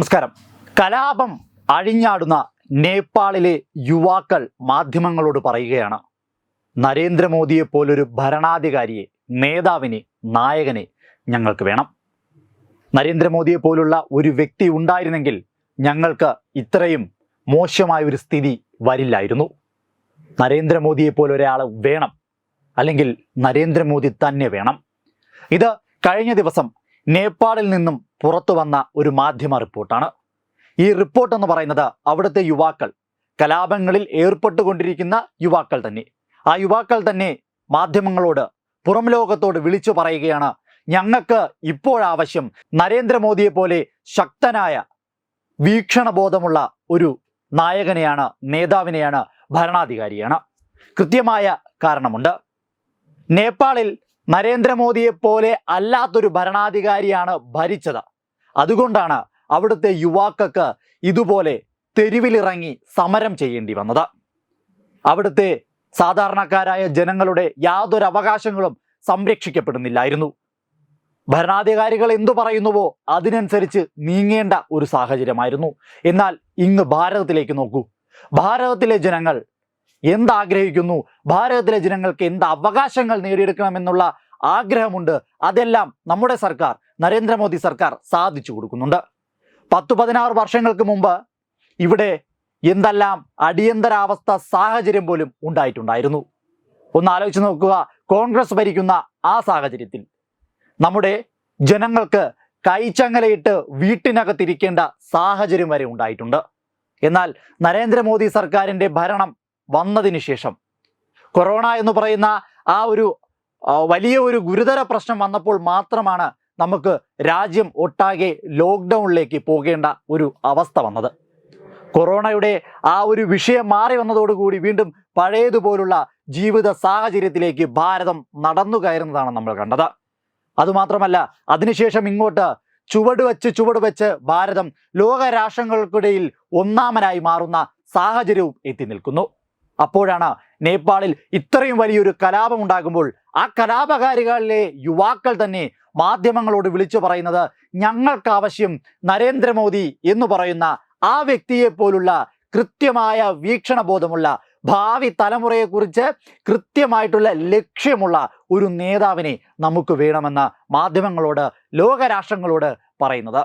നമസ്കാരം. കലാപം അഴിഞ്ഞാടുന്ന നേപ്പാളിലെ യുവാക്കൾ മാധ്യമങ്ങളോട് പറയുകയാണ്. നരേന്ദ്രമോദിയെ പോലൊരു ഭരണാധികാരിയെ നേതാവിനെ നായകനെ ഞങ്ങൾക്ക് വേണം. നരേന്ദ്രമോദിയെ പോലുള്ള ഒരു വ്യക്തി ഉണ്ടായിരുന്നെങ്കിൽ ഞങ്ങൾക്ക് ഇത്രയും മോശമായ ഒരു സ്ഥിതി വരില്ലായിരുന്നു. നരേന്ദ്രമോദിയെ പോലെ ഒരാൾ വേണം. അല്ലെങ്കിൽ നരേന്ദ്രമോദി തന്നെ വേണം. ഇത് കഴിഞ്ഞ ദിവസം നേപ്പാളിൽ നിന്നും പുറത്തു വന്ന ഒരു മാധ്യമ റിപ്പോർട്ടാണ്. ഈ റിപ്പോർട്ട് എന്ന് പറയുന്നത് അവിടുത്തെ യുവാക്കൾ കലാപങ്ങളിൽ ഏർപ്പെട്ടുകൊണ്ടിരിക്കുന്ന യുവാക്കൾ തന്നെ. ആ യുവാക്കൾ തന്നെ മാധ്യമങ്ങളോട് പുറം ലോകത്തോട് വിളിച്ചു പറയുകയാണ് ഞങ്ങൾക്ക് ഇപ്പോഴാവശ്യം നരേന്ദ്രമോദിയെ പോലെ ശക്തനായ വീക്ഷണബോധമുള്ള ഒരു നായകനെയാണ് നേതാവിനെയാണ് ഭരണാധികാരിയാണ്. കൃത്യമായ കാരണമുണ്ട്. നേപ്പാളിൽ നരേന്ദ്രമോദിയെ പോലെ അല്ലാത്തൊരു ഭരണാധികാരിയാണ് ഭരിച്ചത്. അതുകൊണ്ടാണ് അവിടുത്തെ യുവാക്കൾക്ക് ഇതുപോലെ തെരുവിലിറങ്ങി സമരം ചെയ്യേണ്ടി വന്നത്. അവിടുത്തെ സാധാരണക്കാരായ ജനങ്ങളുടെ യാതൊരു അവകാശങ്ങളും സംരക്ഷിക്കപ്പെടുന്നില്ലായിരുന്നു. ഭരണാധികാരികൾ എന്തു പറയുന്നുവോ അതിനനുസരിച്ച് നീങ്ങേണ്ട ഒരു സാഹചര്യമായിരുന്നു. എന്നാൽ ഇങ്ങ് ഭാരതത്തിലേക്ക് നോക്കൂ. ഭാരതത്തിലെ ജനങ്ങൾ എന്താഗ്രഹിക്കുന്നു? ഭാരതത്തിലെ ജനങ്ങൾക്ക് എന്ത് അവകാശങ്ങൾ നേടിയെടുക്കണമെന്നുള്ള ആഗ്രഹമുണ്ട്? അതെല്ലാം നമ്മുടെ സർക്കാർ നരേന്ദ്രമോദി സർക്കാർ സാധിച്ചു കൊടുക്കുന്നുണ്ട്. പത്തു പതിനാറ് വർഷങ്ങൾക്ക് മുമ്പ് ഇവിടെ എന്തെല്ലാം അടിയന്തരാവസ്ഥ സാഹചര്യം പോലും ഉണ്ടായിട്ടുണ്ടായിരുന്നു. ഒന്ന് ആലോചിച്ച് നോക്കുക കോൺഗ്രസ് ഭരിക്കുന്ന ആ സാഹചര്യത്തിൽ നമ്മുടെ ജനങ്ങൾക്ക് കൈച്ചങ്ങലയിട്ട് വീട്ടിനകത്തിരിക്കേണ്ട സാഹചര്യം വരെ ഉണ്ടായിട്ടുണ്ട്. എന്നാൽ നരേന്ദ്രമോദി സർക്കാരിന്റെ ഭരണം വന്നതിന് ശേഷം. കൊറോണ എന്ന് പറയുന്ന ആ ഒരു വലിയ ഒരു ഗുരുതര പ്രശ്നം വന്നപ്പോൾ മാത്രമാണ് നമുക്ക് രാജ്യം ഒട്ടാകെ ലോക്ക്ഡൗണിലേക്ക് പോകേണ്ട ഒരു അവസ്ഥ വന്നത്. കൊറോണയുടെ ആ ഒരു വിഷയം മാറി വന്നതോടുകൂടി വീണ്ടും പഴയതുപോലുള്ള ജീവിത സാഹചര്യത്തിലേക്ക് ഭാരതം നടന്നു കയറുന്നതാണ് നമ്മൾ കണ്ടത്. അതുമാത്രമല്ല അതിനുശേഷം ഇങ്ങോട്ട് ചുവട് വെച്ച് ചുവട് വെച്ച് ഭാരതം ലോക രാഷ്ട്രങ്ങൾക്കിടയിൽ ഒന്നാമനായി മാറുന്ന സാഹചര്യവും എത്തി നിൽക്കുന്നു. അപ്പോഴാണ് നേപ്പാളിൽ ഇത്രയും വലിയൊരു കലാപം ഉണ്ടാകുമ്പോൾ ആ കലാപകാരികളിലെ യുവാക്കൾ തന്നെ മാധ്യമങ്ങളോട് വിളിച്ചു പറയുന്നത് ഞങ്ങൾക്ക് ആവശ്യം നരേന്ദ്രമോദി എന്ന് പറയുന്ന ആ വ്യക്തിയെ പോലുള്ള കൃത്യമായ വീക്ഷണബോധമുള്ള ഭാവി തലമുറയെക്കുറിച്ച് കൃത്യമായിട്ടുള്ള ലക്ഷ്യമുള്ള ഒരു നേതാവിനെ നമുക്ക് വേണമെന്ന് മാധ്യമങ്ങളോട് ലോകരാഷ്ട്രങ്ങളോട് പറയുന്നത്.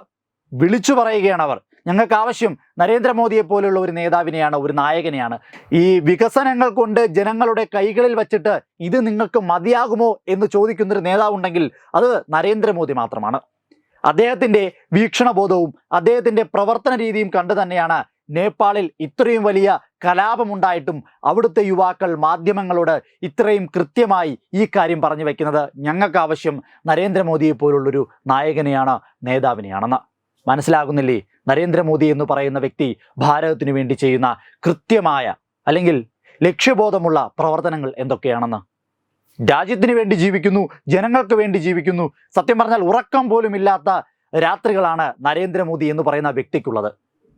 വിളിച്ചു പറയുകയാണ് അവർ. ഞങ്ങൾക്ക് ആവശ്യം നരേന്ദ്രമോദിയെ പോലുള്ള ഒരു നേതാവിനെയാണ് ഒരു നായകനെയാണ്. ഈ വികസനങ്ങൾ കൊണ്ട് ജനങ്ങളുടെ കൈകളിൽ വച്ചിട്ട് ഇത് നിങ്ങൾക്ക് മതിയാകുമോ എന്ന് ചോദിക്കുന്നൊരു നേതാവുണ്ടെങ്കിൽ അത് നരേന്ദ്രമോദി മാത്രമാണ്. അദ്ദേഹത്തിന്റെ വീക്ഷണബോധവും അദ്ദേഹത്തിന്റെ പ്രവർത്തന രീതിയും കണ്ടു തന്നെയാണ് നേപ്പാളിൽ ഇത്രയും വലിയ കലാപമുണ്ടായിട്ടും അവിടുത്തെ യുവാക്കൾ മാധ്യമങ്ങളോട് ഇത്രയും കൃത്യമായി ഈ കാര്യം പറഞ്ഞു വയ്ക്കുന്നത് ഞങ്ങൾക്ക് ആവശ്യം നരേന്ദ്രമോദിയെ പോലുള്ളൊരു നായകനെയാണ് നേതാവിനെയാണെന്ന്. മനസ്സിലാകുന്നില്ലേ? നരേന്ദ്രമോദി എന്ന് പറയുന്ന വ്യക്തി ഭാരതത്തിനു വേണ്ടി ചെയ്യുന്ന കൃത്യമായ അല്ലെങ്കിൽ ലക്ഷ്യബോധമുള്ള പ്രവർത്തനങ്ങൾ എന്തൊക്കെയാണെന്ന്? രാജ്യത്തിന് വേണ്ടി ജീവിക്കുന്നു ജനങ്ങൾക്ക് വേണ്ടി ജീവിക്കുന്നു. സത്യം പറഞ്ഞാൽ ഉറക്കം പോലും ഇല്ലാത്ത രാത്രികളാണ് നരേന്ദ്രമോദി എന്ന് പറയുന്ന വ്യക്തിക്കുള്ളത്.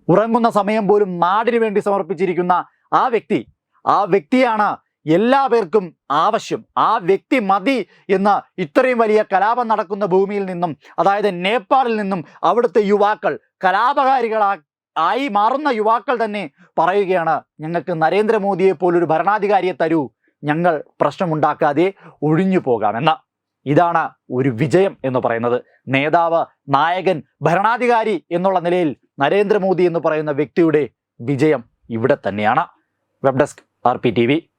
ഉറങ്ങുന്ന സമയം പോലും നാടിന് വേണ്ടി സമർപ്പിച്ചിരിക്കുന്ന ആ വ്യക്തി ആ വ്യക്തിയാണ് എല്ലാ പേർക്കും ആവശ്യം. ആ വ്യക്തി മതി എന്ന ഇത്രയും വലിയ കലാപം നടക്കുന്ന ഭൂമിയിൽ നിന്നും അതായത് നേപ്പാളിൽ നിന്നും അവിടുത്തെ യുവാക്കൾ കലാപകാരികളാ ആയി മാറുന്ന യുവാക്കൾ തന്നെ പറയുകയാണ് ഞങ്ങൾക്ക് നരേന്ദ്രമോദിയെ പോലൊരു ഭരണാധികാരിയെ തരൂ. ഞങ്ങൾ പ്രശ്നമുണ്ടാക്കാതെ ഒഴിഞ്ഞു പോകാമെന്ന ഇതാണ് ഒരു വിജയം എന്ന് പറയുന്നത്. നേതാവ് നായകൻ ഭരണാധികാരി എന്നുള്ള നിലയിൽ നരേന്ദ്രമോദി എന്ന് പറയുന്ന വ്യക്തിയുടെ വിജയം ഇവിടെ തന്നെയാണ്. Web desk R P T V.